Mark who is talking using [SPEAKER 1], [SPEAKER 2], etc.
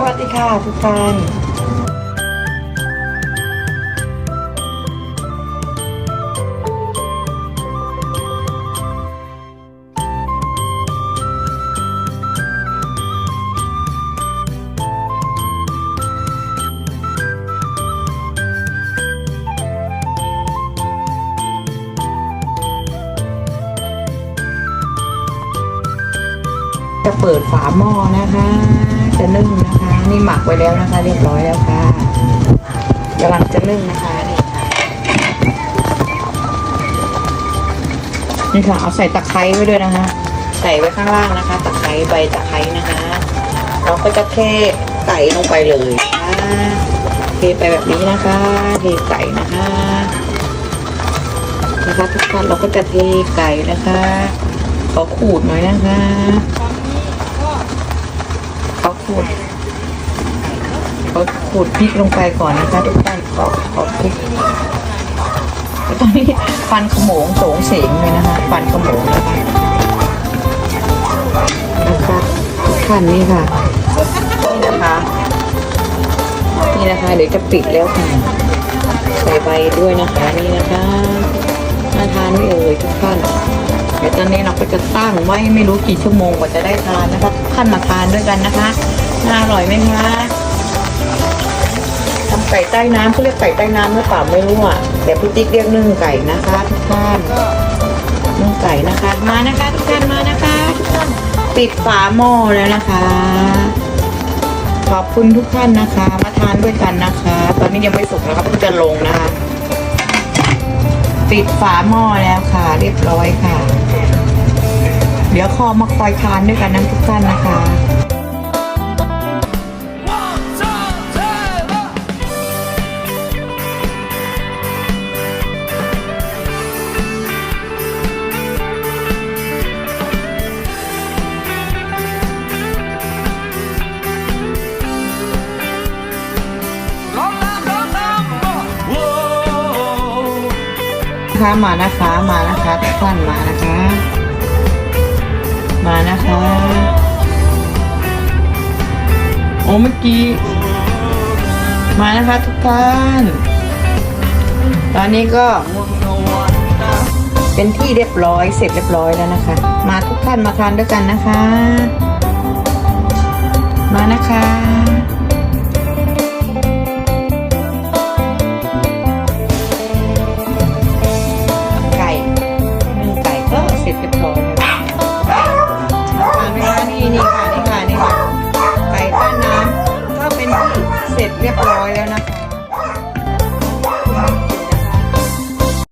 [SPEAKER 1] สวัสดีค่ะทุกท่านจะเปิดฝาหม้อนะคะ จะนึ่งนะคะ นี่หมักไว้แล้วนะคะ เรียบร้อยแล้วค่ะกำลังจะนึ่งนะคะนี่ค่ะนี่ค่ะเอาใส่ตะไคร้ไว้ด้วยนะคะ ใส่ไว้ข้างล่างนะคะ ตะไคร้ใบตะไคร้นะคะ เราก็จะเทไก่ลงไปเลยนะคะเทไปแบบนี้นะคะ เทไก่นะคะนะคะทุกท่านเราก็จะเทไก่นะคะขอขูดหน่อยนะคะ ขูดขอขูดพริกลงไปก่อนนะคะทุกท่านขอบขอพริกตอนนี้ฟันขโมงโสงเสงเลยนะคะฟันขโมงนะคะนะคะทุกท่านนี่ค่ะนี่นะคะนี่นะคะเดี๋ยวจะปิดแล้วค่ะใส่ใบด้วยนะคะนี่นะคะ จะตั้งไว้ไม่รู้กี่ชั่วโมงกว่าจะได้ทานนะคะทุกท่านมาทานด้วยกันนะคะน่าอร่อยไหมคะทำไก่ใต้น้ำเขาเรียกไก่ใต้น้ำหรือเปล่าไม่รู้อะแต่พี่ติ๊กเรียกนึ่งไก่นะคะทุกท่านนึ่งไก่นะคะมานะคะ ทุกท่านมานะคะทุกท่านปิดฝาหม้อแล้วนะคะ ขอบคุณทุกท่านนะคะ มาทานด้วยกันนะคะ ตอนนี้ยังไม่สุกนะครับเพิ่งจะลงนะคะปิดฝาหม้อแล้วค่ะ เรียบร้อยค่ะ เดี๋ยวคอมาคอยทานด้วยกันนะทุกท่านนะคะนะคะมานะคะ มานะคะทุกท่านมานะคะ มานะคะ โอ้เมื่อกี้ มานะคะทุกท่าน ตอนนี้ก็ เป็นที่เรียบร้อยเสร็จเรียบร้อยแล้วนะคะ มาทุกท่านมาทานด้วยกันนะคะ มานะคะ เสร็จเรียบร้อยแล้วนะคะ